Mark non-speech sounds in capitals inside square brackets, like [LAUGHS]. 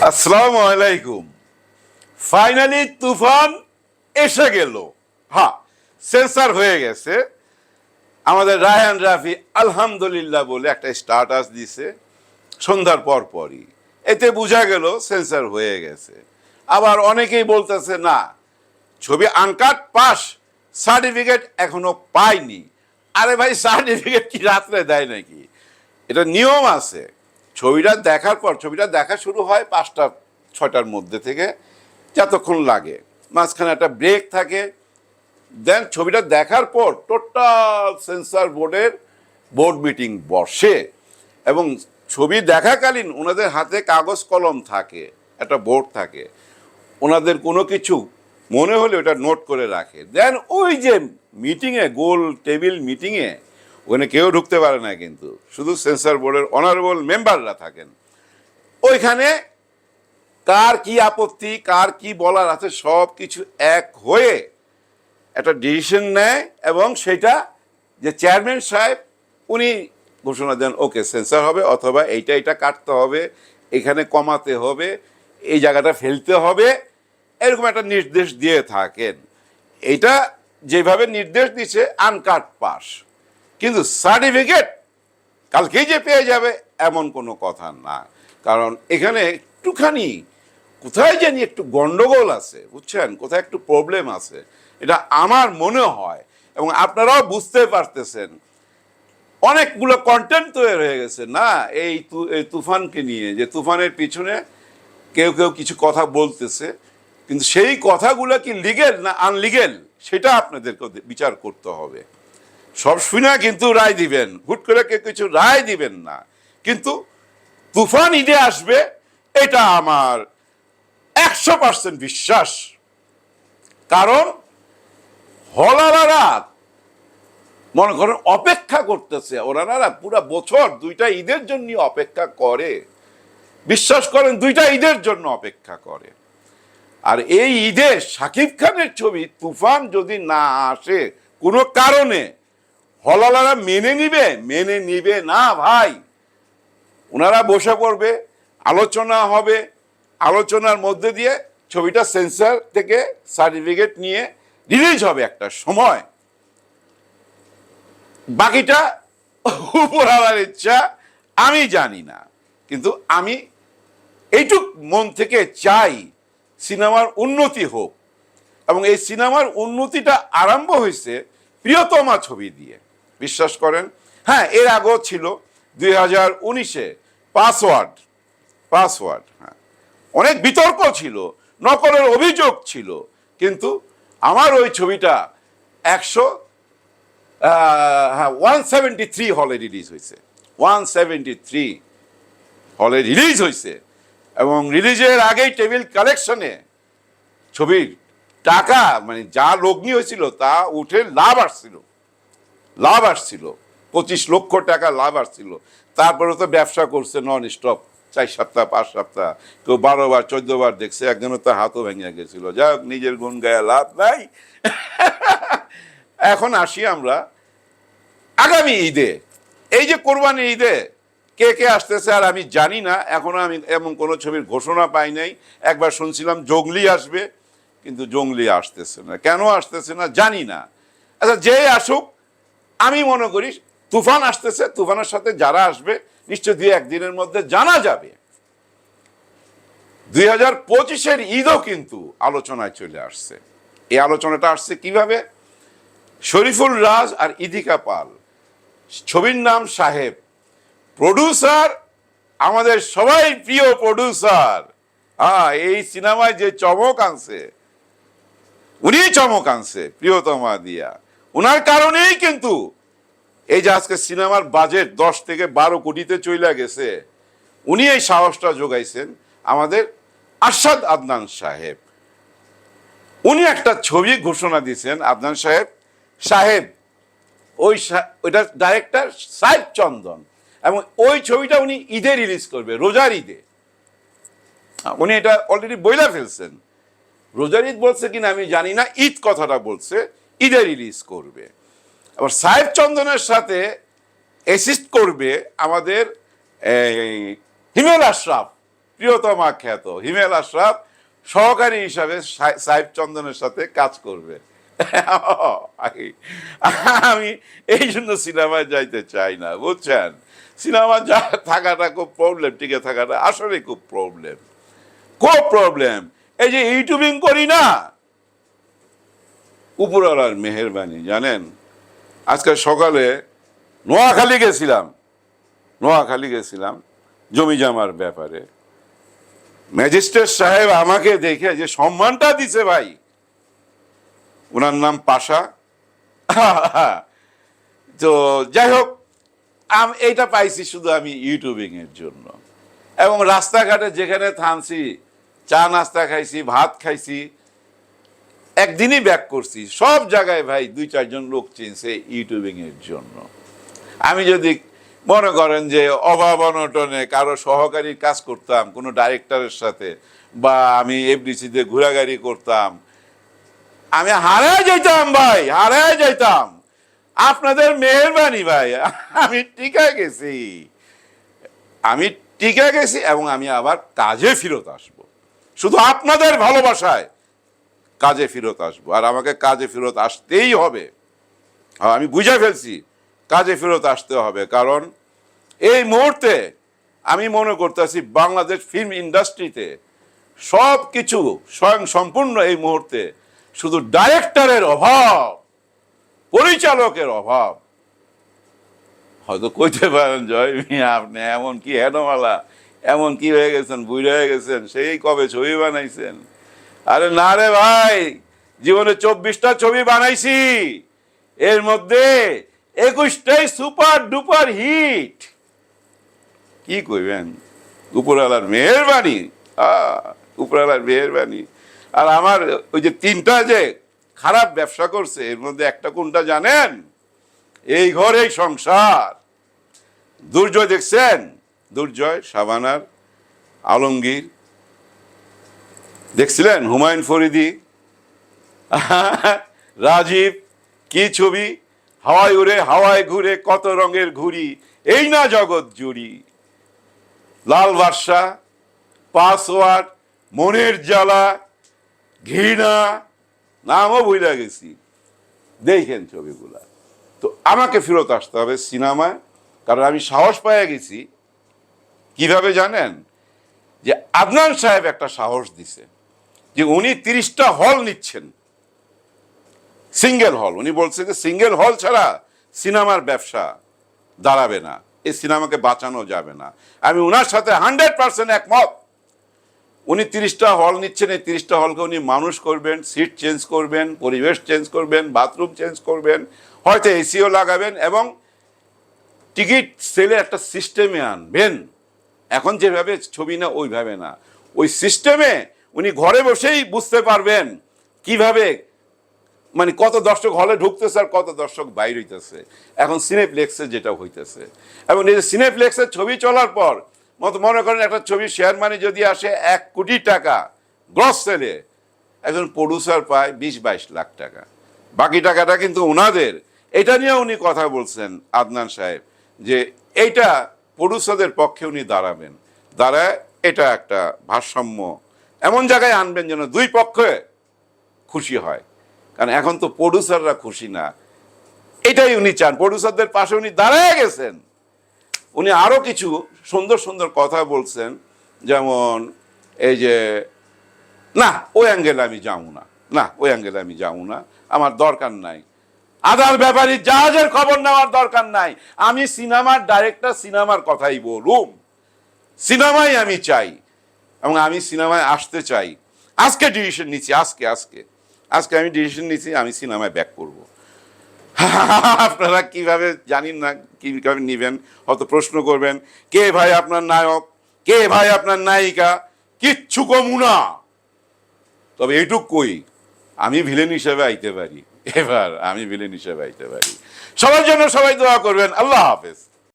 আসসালামু আলাইকুম। ফাইনালি তুফান এসে গেল। হ্যাঁ সেন্সার হয়ে গেছে। আমাদের রায়হান রাফি আলহামদুলিল্লাহ বলে একটা স্টাটাস দিছে। সন্ধ্যার পর পরই। এতে বোঝা গেল সেন্সার হয়ে গেছে। আবার অনেকেই বলতেছে, না, ছবি আনকাট পাস সার্টিফিকেট এখনও পাইনি। আরে ভাই সার্টিফিকেট কি রাত্রে দেয় নাকি? এটা নিয়ম আছে। ছবিটা দেখার পর, ছবিটা দেখা শুরু হয় পাঁচটা, ছয়টার মধ্যে থেকে, যতক্ষণ লাগে। মাঝখানে একটা ব্রেক থাকে। দেন ছবিটা দেখার পর টোটাল সেন্সার বোর্ডের বোর্ড মিটিং বসে এবং ছবি দেখাকালীন ওনাদের হাতে কাগজ কলম থাকে, একটা বোর্ড থাকে। ওনাদের কোনো কিছু মনে হলে ওটা নোট করে রাখে। দেন ওই যে মিটিংয়ে গোল টেবিল মিটিংয়ে ওখানে কেউ ঢুকতে পারে না কিন্তু। শুধু সেন্সার বোর্ডের অনারেবল মেম্বাররা থাকেন। ওইখানে কার কি আপত্তি, কার কি বলার আছে, সব কিছু এক হয়ে একটা ডিসিশন নেয় এবং সেটা যে চেয়ারম্যান সাহেব, উনি ঘোষণা দেন, ওকে সেন্সার হবে অথবা এইটা এটা কাটতে হবে, এখানে কমাতে হবে, এই জায়গাটা ফেলতে হবে। এরকম একটা নির্দেশ দিয়ে থাকেন। এটা যেভাবে নির্দেশ দিচ্ছে আনকাট পাস কিন্তু সার্টিফিকেট কালকেই যে পেয়ে যাবে, এমন কোনো কথা না। কারণ এখানে একটুখানি, কোথায় জানি একটু গন্ডগোল আছে, বুঝছেন? কোথায় একটু প্রবলেম আছে। এটা আমার মনে হয়, এবং আপনারাও বুঝতে পারতেছেন। অনেকগুলো কন্টেন্ট তৈরি হয়ে গেছে, না? এই এই তুফানকে নিয়ে, যে তুফানের পিছনে কেউ কেউ কিছু কথা বলতেছে, কিন্তু সেই কথাগুলো কি লিগেল না আনলিগেল সেটা আপনাদেরকে বিচার করতে হবে। সব শুনে কিন্তু রায় দিবেন। হুট করে কেউ কিছু রায় দিবেন না। কিন্তু তুফান ঈদে আসবে, এটা আমার একশো পার্সেন্ট বিশ্বাস। কারণ হলালারা মনে করেন, অপেক্ষা করতেছে। ওনারা পুরো বছর দুইটা ঈদের জন্য অপেক্ষা করে। বিশ্বাস করেন, দুইটা ঈদের জন্য অপেক্ষা করে। আর এই ঈদে শাকিব খানের ছবি, তুফান যদি না আসে, কোনো কারণে হলালারা মেনে নিবে মেনে নিবে না ভাই। ওনারা বসে পড়বে, আলোচনা হবে, আলোচনার মধ্যে দিয়ে ছবিটা সেন্সার থেকে সার্টিফিকেট নিয়ে রিলিজ হবে একটা সময়। বাকিটা উপরওয়ালার ইচ্ছা, আমি জানি না। কিন্তু আমি এইটুক মন থেকে চাই সিনেমার উন্নতি হোক। এবং এই সিনেমার উন্নতিটা আরম্ভ হয়েছে প্রিয়তমা ছবি দিয়ে। বিশ্বাস করেন? হ্যাঁ এর আগেও ছিল, দুই হাজার উনিশে পাসওয়ার্ড পাসওয়ার্ড হ্যাঁ। অনেক বিতর্ক ছিল, নকলের অভিযোগ ছিল, কিন্তু আমার ওই ছবিটা একশো হ্যাঁ ওয়ান সেভেন্টি থ্রি হলে রিলিজ হয়েছে। ওয়ান সেভেন্টি থ্রি হলে রিলিজ হয়েছে। এবং রিলিজের আগেই টেবিল কালেকশনে ছবির টাকা মানে যা লগ্নি হয়েছিল, তা উঠে লাভ আসছিল। লাভ আসছিল, পঁচিশ লক্ষ টাকা লাভ আসছিল। তারপরে তো ব্যবসা করছে নন স্টপ চার সপ্তাহ, পাঁচ সপ্তাহ, কেউ বারো বার, চোদ্দ বার দেখছে, একজনের তো হাতও ভেঙে গেছিল। যাই হোক, নিজের গুণ গায়ে লাভ নাই। এখন আসি আমরা আগামী ঈদে। এই যে কোরবানি ঈদে কে কে আসতেছে আর আমি জানি না, এখনও আমি এমন কোনো ছবির ঘোষণা পাই নাই। একবার শুনছিলাম জঙ্গলি আসবে, কিন্তু জঙ্গলি আসতেছে না। কেন আসতেছে না জানি না। আচ্ছা যে আসুক আমি মনে করি তুফান আসতেছে, তুফানের সাথে যারা আসবে, নিশ্চয় দুই একদিনের মধ্যে জানা যাবে। দুই হাজার পঁচিশের ঈদও কিন্তু আলোচনায় চলে আসছে। এই আলোচনাটা আসছে কীভাবে? শরীফুল রাজ আর ইদিকা পাল, ছবির নাম সাহেব, প্রডিউসার, আমাদের সবাই প্রিয় প্রডিউসার। হ্যাঁ এই সিনেমায় যে চমক আনছে উনি চমক আনছে, প্রিয়তমা দিয়া। ওনার কারণেই কিন্তু এই যে আজকে সিনেমার বাজেট দশ থেকে বারো কোটিতে চলে গেছে, উনি এই সাহসটা যোগাইছেন আমাদের আরশাদ আদনান সাহেব। উনি একটা ছবি ঘোষণা দিয়েছেন আদনান সাহেব সাহেব, ওই ওইটার ডাইরেক্টর সাহেব চন্দন এবং ওই ছবিটা উনি ঈদে রিলিজ করবে, রোজার ঈদে। উনি এটা অলরেডি বইলা ফেলছেন। রোজার ঈদ বলছে কিনা আমি জানি না, ঈদ কথাটা বলছে। ঈদে রিলিজ করবে। আবার সাহেব চন্দনের সাথে অ্যাসিস্ট করবে আমাদের হিমেল আশরাফ, প্রিয়তমা খ্যাত হিমেল আশরাফ সহকারী হিসাবে সাহেব চন্দনের সাথে কাজ করবে। আমি এই জন্য সিনেমায় যাইতে চাই না, বুঝছেন? সিনেমা যা থাকাটা খুব প্রবলেম টিকে থাকাটা আসলে খুব প্রবলেম খুব প্রবলেম এই যে ইউটিউবিং করি না উপরওয়ালার মেহেরবানি, জানেন? আজকে সকালে নোয়াখালী গেছিলাম। নোয়াখালী গেছিলাম জমি জমার ব্যাপারে। ম্যাজিস্ট্রেট সাহেব আমাকে দেখে যে সম্মানটা দিছে ভাই। ওনার নাম পাশা। [LAUGHS] তো যাই হোক, আম- এইটা পাইছি শুধু আমি ইউটিউবিং এর জন্য। এবং রাস্তাঘাটে যেখানে থামছি, চা নাস্তা খাইছি, ভাত খাইছি একদিনই ব্যাক করছি। সব জায়গায় ভাই দুই, চারজন লোক চিনছে ইউটিউবিং এর জন্য। আমি যদি মনে করেন যে অভাব অনটনে কারও সহকারী কাজ করতাম, কোনো ডাইরেক্টরের সাথে, বা আমি এফডিসিতে ঘোরাঘুরি করতাম, আমি হারায় যাইতাম ভাই, হারায় যাইতাম আপনাদের মেহরবানি ভাই, আমি টিকা গেছি। আমি টিকা গেছি এবং আমি আবার কাজে ফেরত আসব। শুধু আপনাদের ভালোবাসায় কাজে ফেরত আসব। আর আমাকে কাজে ফেরত আসতেই হবে। আমি বুঝে ফেলছি, কাজে ফেরত আসতে হবে। কারণ এই মুহূর্তে আমি মনে করতেছি বাংলাদেশ ফিল্ম ইন্ডাস্ট্রিতে সব কিছু স্বয়ং সম্পূর্ণ এই মুহূর্তে শুধু ডাইরেক্টরের অভাব, পরিচালকের অভাব। হয়তো কইতে পারেন, জয় মিয়া, আপনি এমন কি হেনমালা এমন কি হয়ে গেছেন, বুড়ে হয়ে গেছেন, সেই কবে ছবি বানাইছেন? আরে না রে ভাই জীবনে চব্বিশটা ছবি বানাইছি। এর মধ্যে একুশটাই সুপার ডুপার হিট। কি কইবেন? উপরওয়ালার মেহরবানি। আহ, উপরওয়ালার মেহরবানি। আর আমার ওই যে তিনটা যে খারাপ ব্যবসা করছে এর মধ্যে একটা কোনটা জানেন? এই ঘর এই সংসার। দুর্জয় দেখছেন? দুর্জয় সাবানার আলমগীর দেখছিলেন হুমায়ুন ফরিদি? [LAUGHS] রাজীব, কি ছবি? হাওয়ায় উড়ে, হাওয়ায় ঘুরে, কত রঙের ঘুরি এই না জগৎ জুড়ি। লাল বাদশা, পাসওয়ার্ড, মনের জ্বালা, ঘৃণা, নামও ভুলে গেছি। দেখেন ছবিগুলা। তো আমাকে ফেরত আসতে হবে সিনেমায়, কারণ আমি সাহস পেয়ে গেছি। কীভাবে জানেন? যে আদনান সাহেব একটা সাহস দিছে। যে উনি তিরিশটা হল নিচ্ছেন। সিঙ্গেল হল। উনি বলছে যে সিঙ্গেল হল ছাড়া সিনেমার ব্যবসা দাঁড়াবে না। এই সিনেমাকে বাঁচানো যাবে না। আমি ওনার সাথে হান্ড্রেড পার্সেন্ট একমত। উনি তিরিশটা হল নিচ্ছেন। এই তিরিশটা হলকে উনি মানুষ করবেন, সিট চেঞ্জ করবেন, পরিবেশ চেঞ্জ করবেন, বাথরুম চেঞ্জ করবেন, হয়তো এসিও লাগাবেন এবং টিকিট সেলের একটা সিস্টেমে আনবেন। এখন যেভাবে, ছবি না, ওইভাবে না। ওই সিস্টেমে উনি ঘরে বসেই বুঝতে পারবেন কীভাবে মানে কত দর্শক হলে ঢুকতেছে আর কত দর্শক বাইর হইতেছে। এখন সিনেপ্লেক্সে যেটা হইতেছে। এবং এই যে সিনেপ্লেক্সের ছবি চলার পর মতো মনে করেন একটা ছবি শেয়ার মানি যদি আসে এক কোটি টাকা গ্রস সেলে একজন প্রডিউসার পায় বিশ বাইশ লাখ টাকা। বাকি টাকাটা কিন্তু ওনাদের এটা নিয়ে উনি কথা বলছেন আদনান সাহেব যে এইটা প্রডিউসারদের পক্ষে উনি দাঁড়াবেন। দাঁড়ায় এটা একটা ভারসাম্য এমন জায়গায় আনবেন যেন দুই পক্ষে খুশি হয়। কারণ এখন তো প্রডিউসাররা খুশি না। এটাই উনি চান। প্রডিউসারদের পাশে উনি দাঁড়ায় গেছেন। উনি আরও কিছু সুন্দর সুন্দর কথা বলছেন। যেমন এই যে, না, ওই অ্যাঙ্গেলে আমি যাব না। না, ওই অ্যাঙ্গেলে আমি যাব না। আমার দরকার নাই। আদার ব্যাপারে জাহাজের খবর নেওয়ার দরকার নাই। আমি সিনেমার ডাইরেক্টর সিনেমার কথাই বলুম। সিনেমাই আমি চাই। এবং আমি সিনেমায় আসতে চাই। আজকে ডিসিশন নিচ্ছি, আজকে আজকে। আজকে আমি ডিসিশন নিচ্ছি, আমি সিনেমায় ব্যাক করব। [LAUGHS] আপনারা কীভাবে জানেন না, কীভাবে নিবেন, হয়তো প্রশ্ন করবেন, কে ভাই আপনার নায়ক? কে ভাই আপনার নায়িকা? কিচ্ছু কমু না। তবে এইটুক কই আমি ভিলেন হিসেবে আইতে পারি। এবার আমি ভিলেন হিসেবে আইতে পারি। সবার জন্য সবাই দোয়া করবেন। আল্লাহ হাফেজ।